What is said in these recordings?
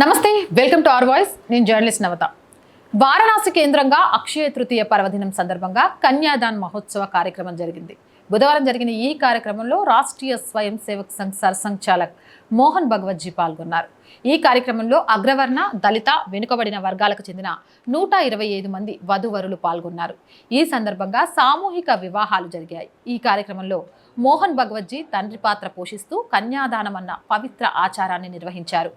నమస్తే welcome to our voice. నేను journalist Navata. Varanasi కేంద్రంగా అక్షయ తృతీయ పర్వదినం సందర్భంగా కన్యాదాన్ మహోత్సవ కార్యక్రమం జరిగింది. బుధవారం జరిగిన ఈ కార్యక్రమంలో రాష్ట్రీయ స్వయం సేవక్ సంఘ్ సర్సంఘచాలక్ మోహన్ భగవత్జీ పాల్గొన్నారు. ఈ కార్యక్రమంలో అగ్రవర్ణ దళిత వెనుకబడిన వర్గాలకు చెందిన నూట ఇరవై ఐదు మంది వధువరులు పాల్గొన్నారు. ఈ సందర్భంగా సామూహిక వివాహాలు జరిగాయి. ఈ కార్యక్రమంలో మోహన్ భగవత్జీ తండ్రి పాత్ర పోషిస్తూ కన్యాదానం అన్న పవిత్ర ఆచారాన్ని నిర్వహించారు.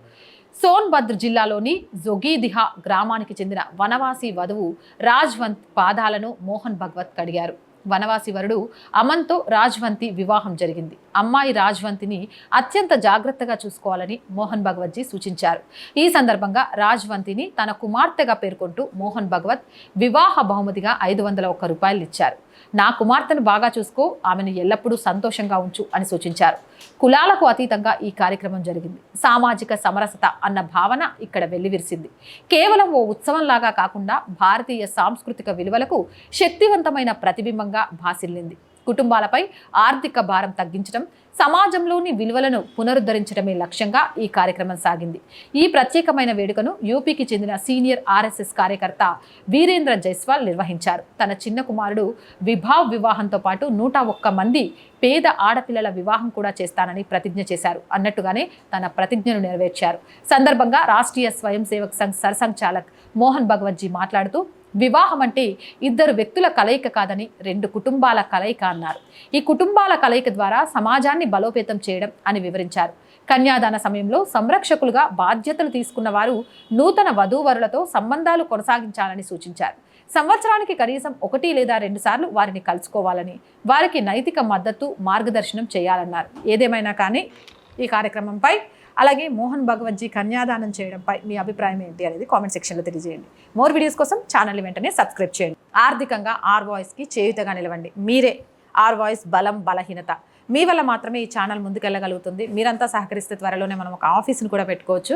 సోన్భద్ర్ జిల్లాలోని జొగీదిహా గ్రామానికి చెందిన వనవాసి వధువు రాజ్వంత్ పాదాలను మోహన్ భగవత్ కడిగారు. వనవాసి వరుడు అమన్తో రాజ్వంతి వివాహం జరిగింది. అమ్మాయి రాజ్వంతిని అత్యంత జాగ్రత్తగా చూసుకోవాలని మోహన్ భగవత్జీ సూచించారు. ఈ సందర్భంగా రాజ్వంతిని తన కుమార్తెగా పేర్కొంటూ మోహన్ భగవత్ వివాహ బహుమతిగా ఐదు వందల ఒక్క రూపాయలు ఇచ్చారు. నా కుమార్తెను బాగా చూసుకో ఆమెను ఎల్లప్పుడూ సంతోషంగా ఉంచు అని సూచించారు. కులాలకు అతీతంగా ఈ కార్యక్రమం జరిగింది. సామాజిక సమరసత అన్న భావన ఇక్కడ వెల్లివిరిసింది. కేవలం ఓ ఉత్సవంలాగా కాకుండా భారతీయ సాంస్కృతిక విలువలకు శక్తివంతమైన ప్రతిబింబంగా భాసిల్లింది. కుటుంబాలపై ఆర్థిక భారం తగ్గించడం సమాజంలోని విలువలను పునరుద్ధరించడమే లక్ష్యంగా ఈ కార్యక్రమం సాగింది. ఈ ప్రత్యేకమైన వేడుకను యూపీకి చెందిన సీనియర్ ఆర్ఎస్ఎస్ కార్యకర్త వీరేంద్ర జైస్వాల్ నిర్వహించారు. తన చిన్న కుమారుడు విభావ్ వివాహంతో పాటు నూట ఒక్క మంది పేద ఆడపిల్లల వివాహం కూడా చేస్తానని ప్రతిజ్ఞ చేశారు. అన్నట్టుగానే తన ప్రతిజ్ఞను నెరవేర్చారు. సందర్భంగా రాష్ట్రీయ స్వయం సేవక్ సంఘ్ సర్సంఘచాలక్ మోహన్ భగవత్జీ మాట్లాడుతూ వివాహం అంటే ఇద్దరు వ్యక్తుల కలయిక కాదని రెండు కుటుంబాల కలయిక అన్నారు. ఈ కుటుంబాల కలయిక ద్వారా సమాజాన్ని బలోపేతం చేయడం అని వివరించారు. కన్యాదాన సమయంలో సంరక్షకులుగా బాధ్యతలు తీసుకున్న వారు నూతన వధూవరులతో సంబంధాలు కొనసాగించాలని సూచించారు. సంవత్సరానికి కనీసం ఒకటి లేదా రెండు సార్లు వారిని కలుసుకోవాలని వారికి నైతిక మద్దతు మార్గదర్శనం చేయాలన్నారు. ఏదేమైనా కానీ ఈ కార్యక్రమంపై అలాగే మోహన్ భగవత్జీ కన్యాదానం చేయడంపై మీ అభిప్రాయం ఏంటి అనేది కామెంట్ సెక్షన్లో తెలియజేయండి. మోర్ వీడియోస్ కోసం ఛానల్ వెంటనే సబ్స్క్రైబ్ చేయండి. ఆర్థికంగా ఆర్ వాయిస్కి చేయుతగా నిలవండి. మీరే ఆర్ వాయిస్ బలం బలహీనత. మీ వల్ల మాత్రమే ఈ ఛానల్ ముందుకెళ్ళగలుగుతుంది. మీరంతా సహకరిస్తే త్వరలోనే మనం ఒక ఆఫీస్ని కూడా పెట్టుకోవచ్చు.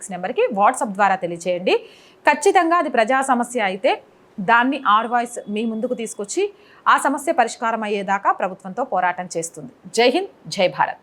six నెంబర్కి వాట్సాప్ ద్వారా తెలియచేయండి. ఖచ్చితంగా అది ప్రజా సమస్య అయితే దాన్ని ఆర్ వాయిస్ మీ ముందుకు తీసుకొచ్చి ఆ సమస్య పరిష్కారం అయ్యేదాకా ప్రభుత్వంతో పోరాటం చేస్తుంది. జై హింద్ జై భారత్.